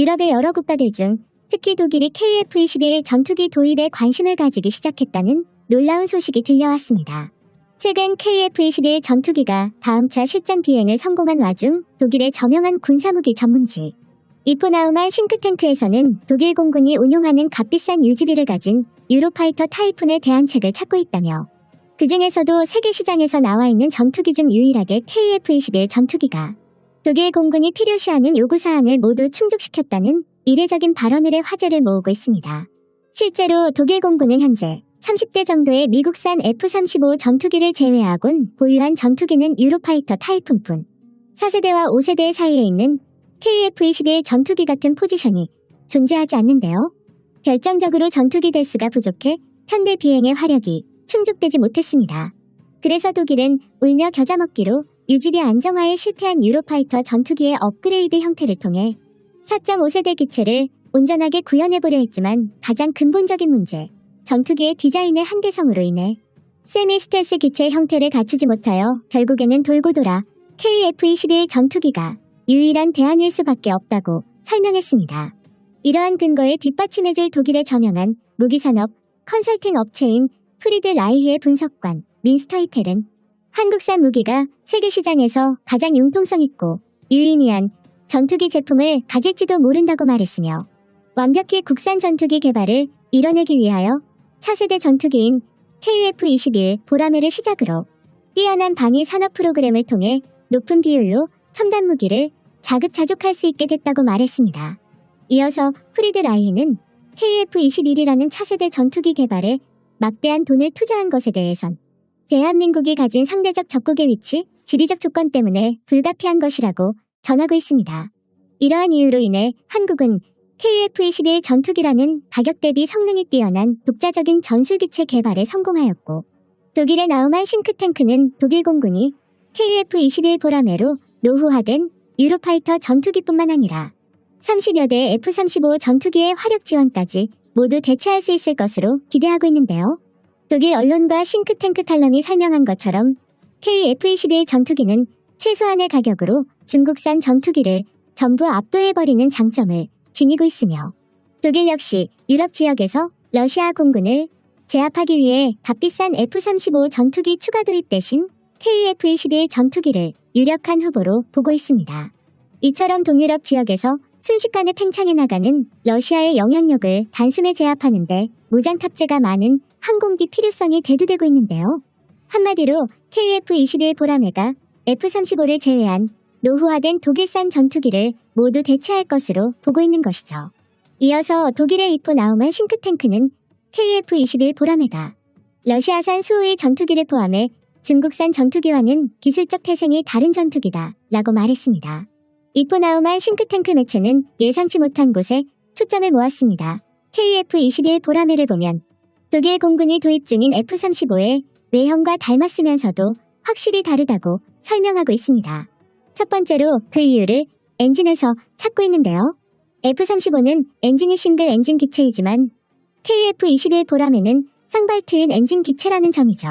유럽의 여러 국가들 중 특히 독일이 KF-21 전투기 도입에 관심을 가지기 시작했다는 놀라운 소식이 들려왔습니다. 최근 KF-21 전투기가 다음차 실전 비행을 성공한 와중 독일의 저명한 군사무기 전문지 이프나우만 싱크탱크에서는 독일 공군이 운용하는 값비싼 유지비를 가진 유로파이터 타이푼에 대한 책을 찾고 있다며 그 중에서도 세계 시장에서 나와 있는 전투기 중 유일하게 KF-21 전투기가 독일 공군이 필요시하는 요구사항을 모두 충족시켰다는 이례적인 발언을 해 화제를 모으고 있습니다. 실제로 독일 공군은 현재 30대 정도의 미국산 F-35 전투기를 제외하곤 보유한 전투기는 유로파이터 타이푼뿐 4세대와 5세대 사이에 있는 KF-21 전투기 같은 포지션이 존재하지 않는데요. 결정적으로 전투기 대수가 부족해 현대 비행의 화력이 충족되지 못했습니다. 그래서 독일은 울며 겨자 먹기로 유지비 안정화에 실패한 유로파이터 전투기의 업그레이드 형태를 통해 4.5세대 기체를 온전하게 구현해보려 했지만 가장 근본적인 문제, 전투기의 디자인의 한계성으로 인해 세미 스텔스 기체 형태를 갖추지 못하여 결국에는 돌고 돌아 KF-21 전투기가 유일한 대안일 수밖에 없다고 설명했습니다. 이러한 근거에 뒷받침해줄 독일의 저명한 무기산업 컨설팅 업체인 프리드 라이히의 분석관 민스터이텔은 한국산 무기가 세계 시장에서 가장 융통성 있고 유의미한 전투기 제품을 가질지도 모른다고 말했으며 완벽히 국산 전투기 개발을 이뤄내기 위하여 차세대 전투기인 KF-21 보라매를 시작으로 뛰어난 방위 산업 프로그램을 통해 높은 비율로 첨단 무기를 자급자족할 수 있게 됐다고 말했습니다. 이어서 프리드 라이히는 KF-21이라는 차세대 전투기 개발에 막대한 돈을 투자한 것에 대해선 대한민국이 가진 상대적 적국의 위치, 지리적 조건 때문에 불가피한 것이라고 전하고 있습니다. 이러한 이유로 인해 한국은 KF-21 전투기라는 가격 대비 성능이 뛰어난 독자적인 전술기체 개발에 성공하였고 독일의 나우만 싱크탱크는 독일 공군이 KF-21 보라매로 노후화된 유로파이터 전투기뿐만 아니라 30여 대 F-35 전투기의 화력 지원까지 모두 대체할 수 있을 것으로 기대하고 있는데요. 독일 언론과 싱크탱크 칼럼이 설명한 것처럼 KF-21 전투기는 최소한의 가격으로 중국산 전투기를 전부 압도해버리는 장점을 지니고 있으며 독일 역시 유럽 지역에서 러시아 공군을 제압하기 위해 값비싼 F-35 전투기 추가 도입 대신 KF-21 전투기를 유력한 후보로 보고 있습니다. 이처럼 동유럽 지역에서 순식간에 팽창해 나가는 러시아의 영향력을 단숨에 제압하는데 무장 탑재가 많은 항공기 필요성이 대두되고 있는데요. 한마디로 KF-21 보라매가 F-35를 제외한 노후화된 독일산 전투기를 모두 대체할 것으로 보고 있는 것이죠. 이어서 독일의 이포 나우만 싱크탱크는 KF-21 보라매가 러시아산 수호의 전투기를 포함해 중국산 전투기와는 기술적 태생이 다른 전투기다 라고 말했습니다. 이포나우만 싱크탱크 매체는 예상치 못한 곳에 초점을 모았습니다. KF-21 보라매를 보면 독일 공군이 도입 중인 F-35의 외형과 닮았으면서도 확실히 다르다고 설명하고 있습니다. 첫 번째로 그 이유를 엔진에서 찾고 있는데요. F-35는 엔진이 싱글 엔진 기체이지만 KF-21 보라매는 쌍발 트윈 엔진 기체라는 점이죠.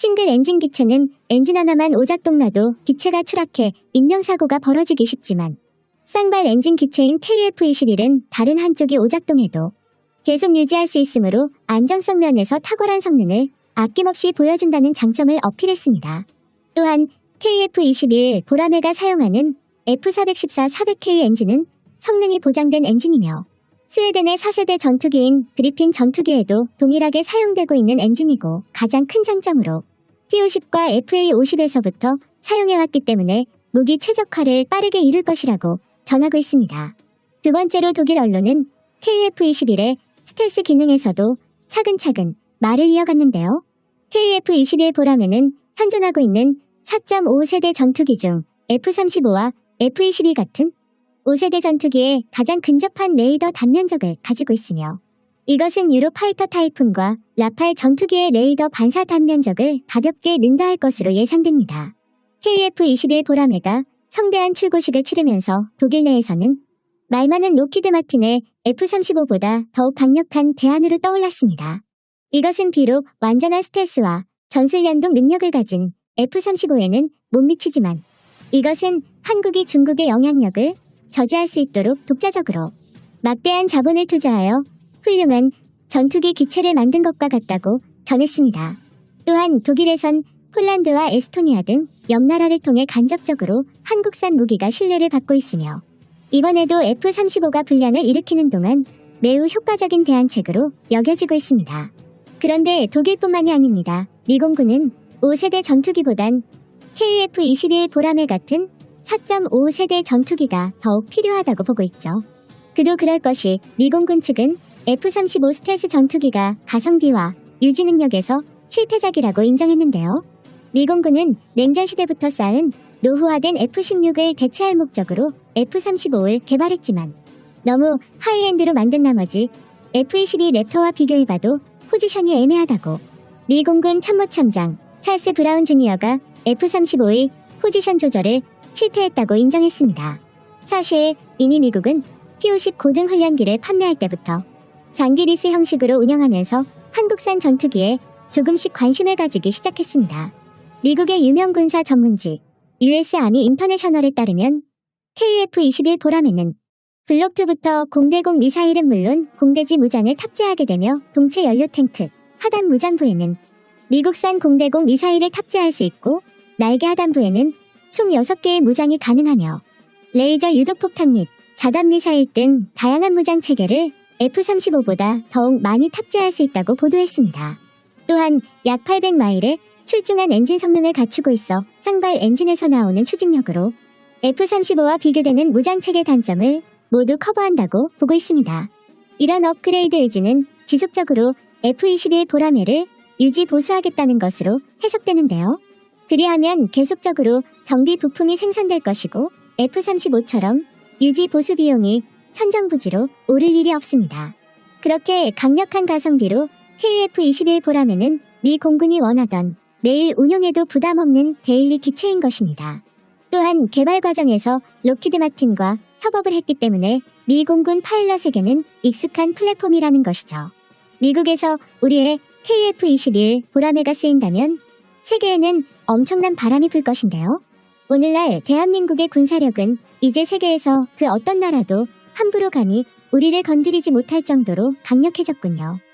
싱글 엔진 기체는 엔진 하나만 오작동나도 기체가 추락해 인명사고가 벌어지기 쉽지만 쌍발 엔진 기체인 KF-21은 다른 한쪽이 오작동해도 계속 유지할 수 있으므로 안정성 면에서 탁월한 성능을 아낌없이 보여준다는 장점을 어필했습니다. 또한 KF-21 보라매가 사용하는 F414 400K 엔진은 성능이 보장된 엔진이며 스웨덴의 4세대 전투기인 그리핀 전투기에도 동일하게 사용되고 있는 엔진이고 가장 큰 장점으로 T-50과 FA-50에서부터 사용해왔기 때문에 무기 최적화를 빠르게 이룰 것이라고 전하고 있습니다. 두 번째로 독일 언론은 KF-21의 스텔스 기능에서도 차근차근 말을 이어갔는데요. KF-21 보라매는 현존하고 있는 4.5세대 전투기 중 F-35와 F-22 같은 5세대 전투기에 가장 근접한 레이더 단면적을 가지고 있으며 이것은 유로파이터 타이푼과 라팔 전투기의 레이더 반사 단면적을 가볍게 능가할 것으로 예상됩니다. KF-21 보라매가 성대한 출고식을 치르면서 독일 내에서는 말 많은 로키드 마틴의 F-35보다 더욱 강력한 대안으로 떠올랐습니다. 이것은 비록 완전한 스텔스와 전술 연동 능력을 가진 F-35에는 못 미치지만 이것은 한국이 중국의 영향력을 저지할 수 있도록 독자적으로 막대한 자본을 투자하여 훌륭한 전투기 기체를 만든 것과 같다고 전했습니다. 또한 독일에선 폴란드와 에스토니아 등 옆나라를 통해 간접적으로 한국산 무기가 신뢰를 받고 있으며 이번에도 F-35가 분란을 일으키는 동안 매우 효과적인 대안책으로 여겨지고 있습니다. 그런데 독일뿐만이 아닙니다. 미공군은 5세대 전투기보단 KF-21 보라매 같은 4.5 세대 전투기가 더욱 필요하다고 보고 있죠. 그도 그럴 것이 미공군 측은 F-35 스텔스 전투기가 가성비와 유지 능력에서 실패작이라고 인정했는데요. 미공군은 냉전 시대부터 쌓은 노후화된 F-16을 대체할 목적으로 F-35를 개발했지만 너무 하이엔드로 만든 나머지 F-22 랩터와 비교해봐도 포지션이 애매하다고 미 공군 참모참장 찰스 브라운 주니어가 F-35의 포지션 조절을 실패했다고 인정했습니다. 사실 이미 미국은 T-50 고등 훈련기를 판매할 때부터 장기 리스 형식으로 운영하면서 한국산 전투기에 조금씩 관심을 가지기 시작했습니다. 미국의 유명 군사 전문지 US 아미 인터내셔널에 따르면 KF-21 보람에는 블록2부터 공대공 미사일은 물론 공대지 무장을 탑재하게 되며 동체 연료 탱크, 하단 무장부에는 미국산 공대공 미사일을 탑재할 수 있고 날개 하단부에는 총 6개의 무장이 가능하며 레이저 유도폭탄 및 자단 미사일 등 다양한 무장 체계를 F-35보다 더욱 많이 탑재할 수 있다고 보도했습니다. 또한 약 800마일의 출중한 엔진 성능을 갖추고 있어 쌍발 엔진에서 나오는 추진력으로 F-35와 비교되는 무장체계 단점을 모두 커버한다고 보고 있습니다. 이런 업그레이드 의지는 지속적으로 F-21 보라매를 유지 보수하겠다는 것으로 해석되는데요. 그리하면 계속적으로 정비 부품이 생산될 것이고 F-35처럼 유지 보수 비용이 천정부지로 오를 일이 없습니다. 그렇게 강력한 가성비로 KF-21 보라매는 미 공군이 원하던 매일 운용에도 부담 없는 데일리 기체인 것입니다. 또한 개발 과정에서 로키드 마틴과 협업을 했기 때문에 미 공군 파일럿에게는 익숙한 플랫폼이라는 것이죠. 미국에서 우리의 KF-21 보라매가 쓰인다면 세계에는 엄청난 바람이 불 것인데요. 오늘날 대한민국의 군사력은 이제 세계에서 그 어떤 나라도 함부로 감히 우리를 건드리지 못할 정도로 강력해졌군요.